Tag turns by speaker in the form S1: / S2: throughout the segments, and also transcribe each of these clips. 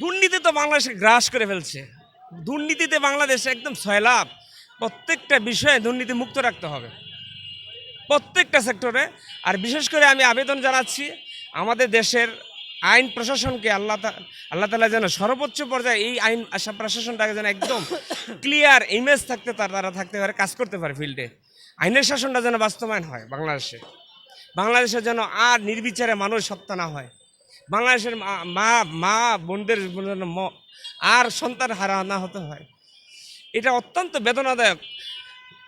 S1: দুর্নীতি তো বাংলাদেশে গ্রাস করে ফেলছে। দুর্নীতিতে বাংলাদেশ একদম সয়লাভ প্রত্যেকটা বিষয়ে দুর্নীতি মুক্ত রাখতে হবে। প্রত্যেকটা সেক্টরে। আর বিশেষ করে আমি আবেদন জানাচ্ছি, আমাদের দেশের আইন প্রশাসনকে আল্লাহ আল্লাহ তালা যেন সর্বোচ্চ পর্যায়ে এই আইন প্রশাসনটাকে যেন একদম ক্লিয়ার ইমেজ থাকতে তার তারা থাকতে পারে, কাজ করতে পারে ফিল্ডে আইনের শাসনটা যেন বাস্তবায়ন হয় বাংলাদেশে। বাংলাদেশে যেন আর নির্বিচারে মানুষ হত্যা না হয়। বাংলাদেশের মা- মা বোনদের আর সন্তান হারা না হতে হয়। এটা অত্যন্ত বেদনাদায়ক।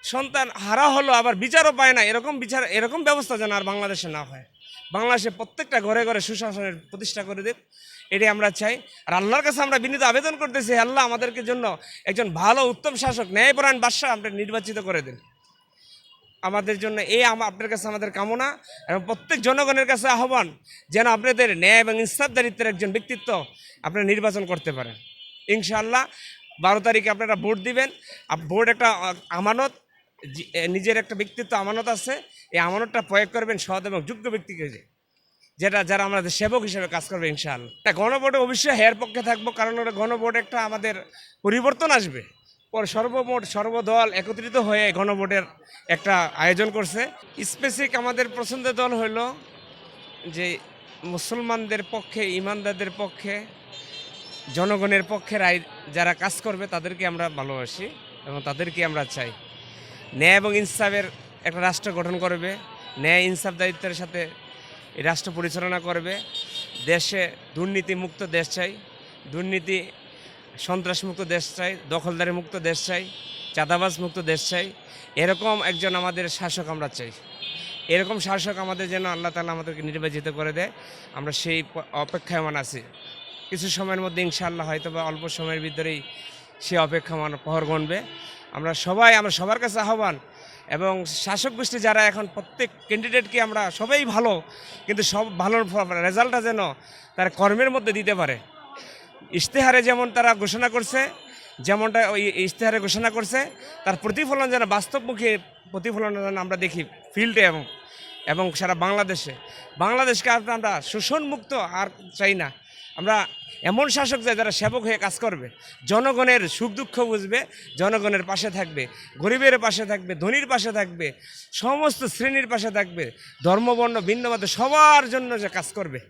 S1: সন্তান হারা হলো আবার বিচারও পায় না। এরকম বিচার, এরকম ব্যবস্থা যেন আর বাংলাদেশে না হয়। বাংলাদেশে প্রত্যেকটা ঘরে ঘরে সুশাসনের প্রতিষ্ঠা করে দেব এটাই আমরা চাই। আর আল্লাহর কাছে আমরা বিনীত আবেদন করতেছি আল্লাহ আমাদেরকে জন্য একজন ভালো, উত্তম শাসক, ন্যায়পরায়ণ বাদশাহ আমরা নির্বাচিত করে দেন। আমাদের জন্য এই আপনার কাছে আমাদের কামনা এবং প্রত্যেক জনগণের কাছে আহ্বান যেন আপনাদের ন্যায় এবং ইনসাফদারিত্বের একজন ব্যক্তিত্ব আপনারা নির্বাচন করতে পারেন। ইনশাআল্লাহ বারো তারিখে আপনারা ভোট দিবেন। ভোট একটা আমানত নিজের একটা ব্যক্তিত্ব আমানত আছে। এই আমানতটা প্রয়োগ করবেন সৎ এবং যোগ্য ব্যক্তিকে যেটা, যারা আমাদের সেবক হিসেবে কাজ করবে ইনশাআল্লাহ। তা গণভোটে অবশ্যই হেয়ার পক্ষে থাকব, কারণ ওটা গণভোট একটা আমাদের পরিবর্তন আসবে। পর সর্বমোট সর্বদল একত্রিত হয়ে গণভোটের একটা আয়োজন করছে। স্পেসিফিক আমাদের পছন্দের দল হলো যে মুসলমানদের পক্ষে, ইমানদারদের পক্ষে, জনগণের পক্ষে রায় যারা কাজ করবে তাদেরকে আমরা ভালোবাসি এবং তাদেরকে আমরা চাই। ন্যায় এবং ইনসাফের একটা রাষ্ট্র গঠন করবে, ন্যায়, ইনসাফ, দায়িত্বের সাথে রাষ্ট্র পরিচালনা করবে। দেশে দুর্নীতি মুক্ত দেশ চাই। দুর্নীতি সন্ত্রাস মুক্ত দেশ চাই দখলদারি মুক্ত দেশ চাই চাঁদাবাজ মুক্ত দেশ চাই। এরকম একজন আমাদের শাসক আমরা চাই। এরকম শাসক আমাদের যেন আল্লাহ তালা আমাদেরকে নির্বাচিত করে দেয়। আমরা সেই অপেক্ষায়মান আছি। কিছু সময়ের মধ্যে ইনশাআল্লাহ হয়তো বা অল্প সময়ের ভিতরেই সে অপেক্ষামান প্রহর গণবে। আমরা সবাই, আমরা সবার কাছে আহ্বান এবং শাসক গোষ্ঠী যারা এখন প্রত্যেক ক্যান্ডিডেটকে আমরা সবাই ভালো, কিন্তু সব ভালো রেজাল্টটা যেন তার কর্মের মধ্যে দিতে পারে। ইশতেহারে যেমন তারা ঘোষণা করছে, যেমনটা ওই ইশতেহারে ঘোষণা করছে, তার প্রতিফলন যেন বাস্তবমুখী প্রতিফলন যেন আমরা দেখি ফিল্ডে এবং এবং সারা বাংলাদেশে। বাংলাদেশকে আমরা শোষণমুক্ত আর চাই না। আমরা এমন শাসক চাই যারা সেবক হয়ে কাজ করবে, জনগণের সুখ দুঃখ বুঝবে, জনগণের পাশে থাকবে, গরিবের পাশে থাকবে, ধনীর পাশে থাকবে, সমস্ত শ্রেণির পাশে থাকবে, ধর্মবর্ণ ভিন্নমতে সবার জন্য যে কাজ করবে।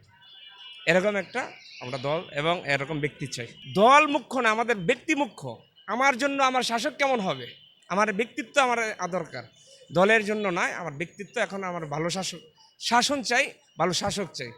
S1: এরকম একটা আমরা দল এবং এরকম ব্যক্তি চাই। দল মুখ্য না, আমাদের ব্যক্তি মুখ্য। আমার জন্য আমার শাসক কেমন হবে? আমার ব্যক্তিত্ব আমার দরকার। দলের জন্য নয়, আমার ব্যক্তিত্ব এখন আমার ভালো শাসক শাসন চাই, ভালো শাসক চাই।